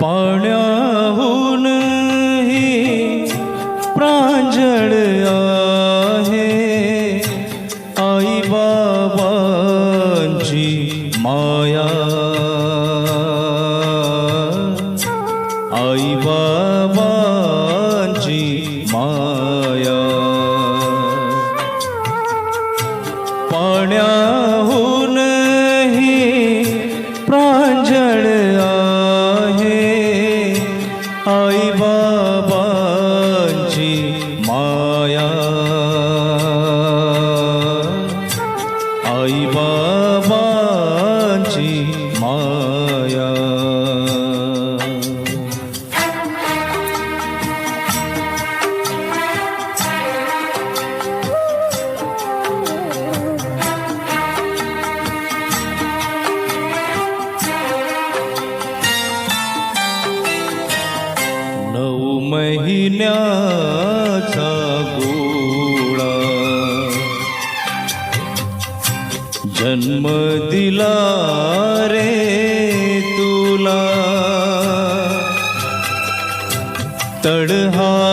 पाण्याहूनही प्रांजळ आहे. आई बाबांची माया. आई बाबांची माया. पाण्या आई बाबांची माया. आई बाबांची माया. महिन्याचा गोळा. जन्म दिला रे तुला. तडहाताचा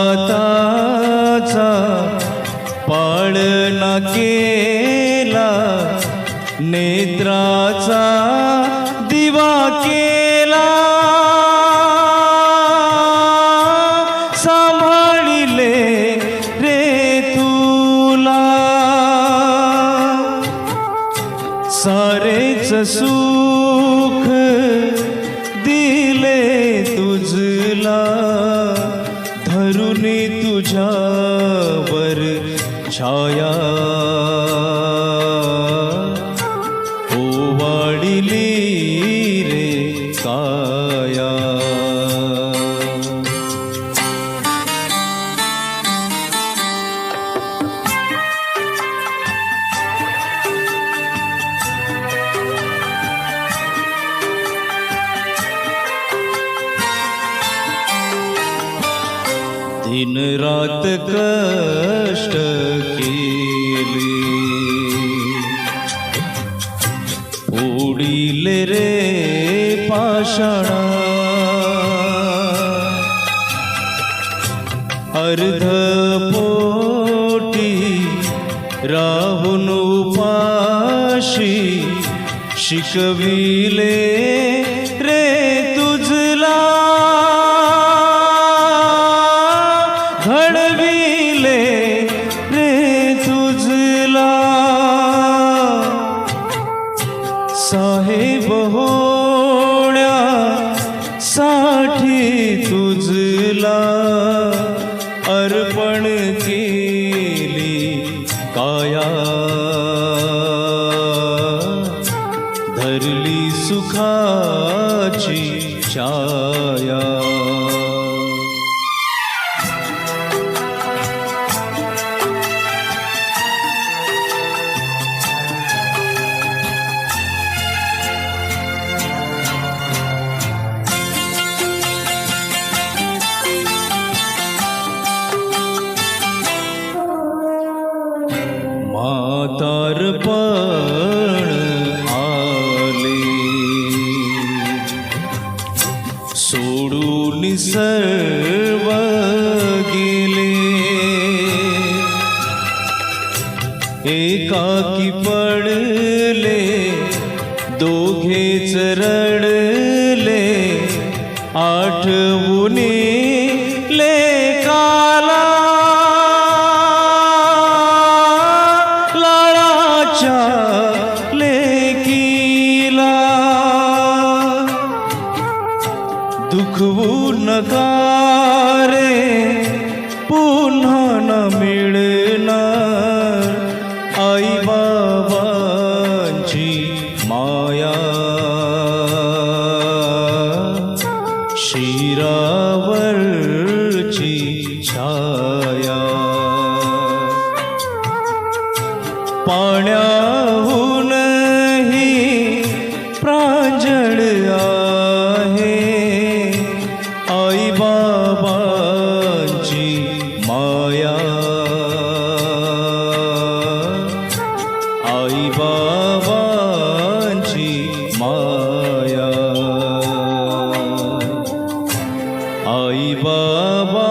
पाळना केला नेत्राचा दिवा केला. दिले रे तुला. सारेच सुख दिले तुझला धरुनी तुझ्यावर छाया দিন রাত কষ্ট কেলে উড়িলে রে পাষাণা অর্ধ পোটি রাহুন উপাসী শিকবিলে आहे होण्या साठी तुझला अर्पण केली काया. धरली सुखा म्हातारपण आले. सोडून सर्व गेले. एकाकी पडले दोघेच रडले आठवुनी पुन्हा न मिळणार. आई बाबांची माया. शिरावरची छाया. पाण्या আই বাবা